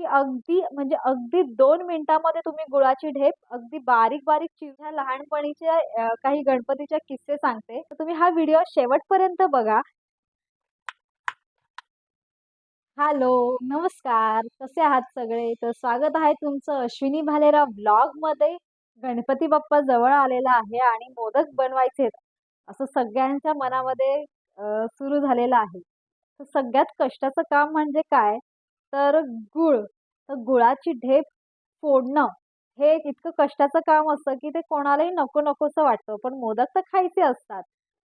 की अगदी म्हणजे अगदी दोन मिनिटामध्ये तुम्ही गुळाची ढेप अगदी बारीक बारीक चिर लहानपणीच्या काही गणपतीच्या किस्से सांगते. तर तुम्ही हा व्हिडिओ शेवटपर्यंत बघा. हॅलो नमस्कार. कसे आहात सगळे? तर स्वागत आहे तुमचं अश्विनी भालेराव ब्लॉगमध्ये गणपती बाप्पा जवळ आलेला आहे आणि मोदक बनवायचे असं सगळ्यांच्या मनामध्ये सुरू झालेलं आहे. तर सगळ्यात कष्टाचं काम म्हणजे काय? तर गुळ तर गुळाची ढेप फोडणं हे इतकं कष्टाचं काम असतं की ते कोणालाही नको नकोसं वाटतं. पण मोदक तर खायचे असतात.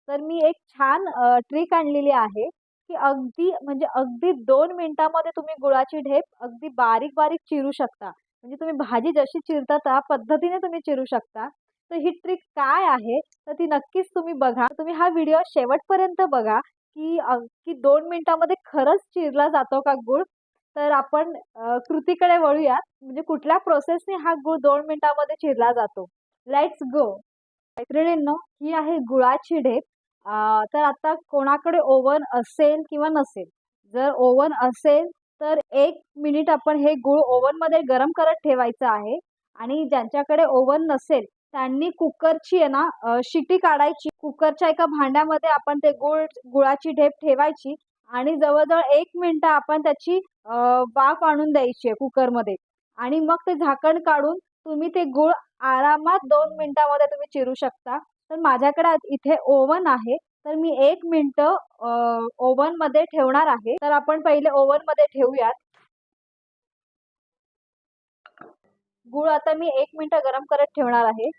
तर मी एक छान ट्रिक आणलेली आहे की अगदी म्हणजे अगदी दोन मिनिटामध्ये तुम्ही गुळाची ढेप अगदी बारीक बारीक चिरू शकता. म्हणजे तुम्ही भाजी जशी चिरता त्या पद्धतीने तुम्ही चिरू शकता. तर ही ट्रिक काय आहे? तर ती नक्कीच तुम्ही बघा. तुम्ही हा व्हिडिओ शेवटपर्यंत बघा की की दोन मिनिटामध्ये खरंच चिरला जातो का गुळ? तर आपण कृतीकडे वळूयात. म्हणजे कुठल्या प्रोसेसने हा गुळ दोन मिनिटामध्ये चिरला जातो? लेट्स गो मैत्रिणींनो ही आहे गुळाची ढेप. तर आता कोणाकडे ओव्हन असेल किंवा नसेल? जर ओव्हन असेल तर एक मिनिट आपण हे गूळ ओव्हनमध्ये गरम करत ठेवायचं आहे. आणि ज्यांच्याकडे ओव्हन नसेल त्यांनी कुकरची आहे ना शिटी काढायची. कुकरच्या एका भांड्यामध्ये आपण ते गुळ गुळाची ढेप ठेवायची. आणि जवळजवळ एक मिनिट आपण त्याची वाफ आणून द्यायची आहे कुकरमध्ये. आणि मग ते झाकण काढून तुम्ही ते गूळ आरामात दोन मिनिटामध्ये तुम्ही चिरू शकता. तर माझ्याकडे इथे ओव्हन आहे. तर मी एक मिनिटं ओव्हनमध्ये ठेवणार आहे. तर आपण पहिले ओव्हनमध्ये ठेवूयात. गूळ आता मी एक मिनिट गरम करत ठेवणार आहे.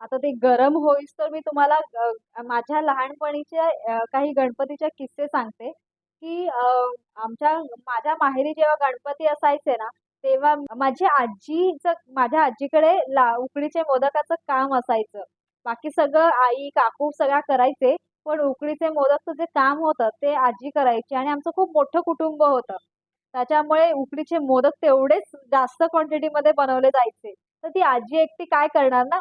आता ते गरम होईस तर मी तुम्हाला माझ्या लहानपणीच्या काही गणपतीच्या किस्से सांगते की आमच्या माझ्या माहेरी जेव्हा गणपती असायचे ना तेव्हा माझी आजीचं माझ्या आजीकडे ला उकडीचे मोदकाचं काम असायचं. बाकी सगळं आई काकू सगळ्या करायचे पण उकडीचे मोदकचं जे काम होतं ते आजी करायची आणि आमचं खूप मोठं कुटुंब होतं. त्याच्यामुळे उकडीचे मोदक तेवढेच जास्त क्वांटिटीमध्ये बनवले जायचे. तर ती आजी एकटी काय करणार ना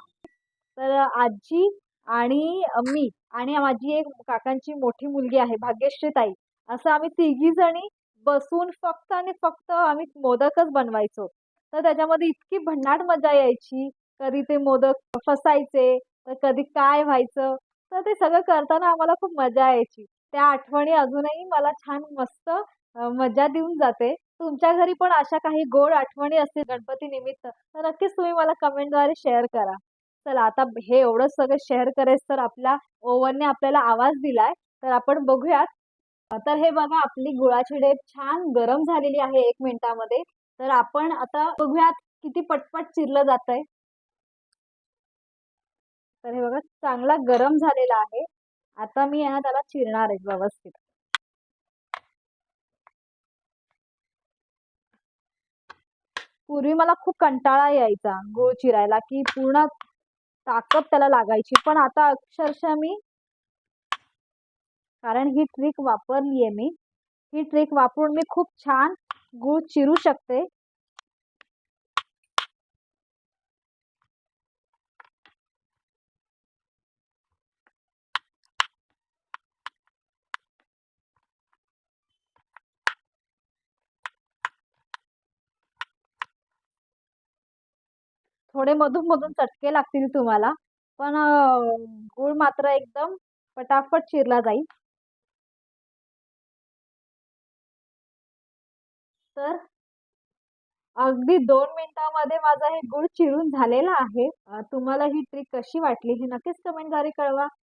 तर आजी आणि मी आणि माझी एक काकांची मोठी मुलगी आहे भाग्यश्री ताई. असं आम्ही तिघी जणी बसून फक्त आणि फक्त आम्ही मोदकच बनवायचो. तर त्याच्यामध्ये इतकी भन्नाट मजा यायची. कधी ते मोदक फसायचे तर कधी काय व्हायचं तर ते सगळं करताना आम्हाला खूप मजा यायची. त्या आठवणी अजूनही मला छान मस्त मजा देऊन जाते. तुमच्या घरी पण अशा काही गोड आठवणी असतील गणपती निमित्त तर नक्कीच तुम्ही मला कमेंटद्वारे शेअर करा. चला आता हे एवढं सगळं शेअर करायचं तर आपल्या ओव्हनने आपल्याला आवाज दिलाय तर आपण बघूयात. तर हे बघा आपली गुळाची डेप छान गरम झालेली आहे एक मिनिटामध्ये. तर आपण आता बघूयात किती पटपट चिरलं जातंय. तर हे बघा चांगला गरम झालेला आहे. आता मी ना त्याला चिरणार आहे व्यवस्थित. पूर्वी मला खूप कंटाळा यायचा गुळ चिरायला की पूर्ण ताकद त्याला लागायची. पण आता अक्षरशः मी कारण ही ट्रिक वापरली आहे मी. ही ट्रिक वापरून मी खूप छान गूळ चिरू शकते. थोडे मधून मधून चटके लागतील तुम्हाला. पण गूळ मात्र एकदम पटापट चिरला जाईल. तर अगदी दोन मिनिटामध्ये माझा हे गुळ चिरून झालेला आहे. तुम्हाला ही ट्रिक कशी वाटली हे नक्कीच कमेंटद्वारे कळवा.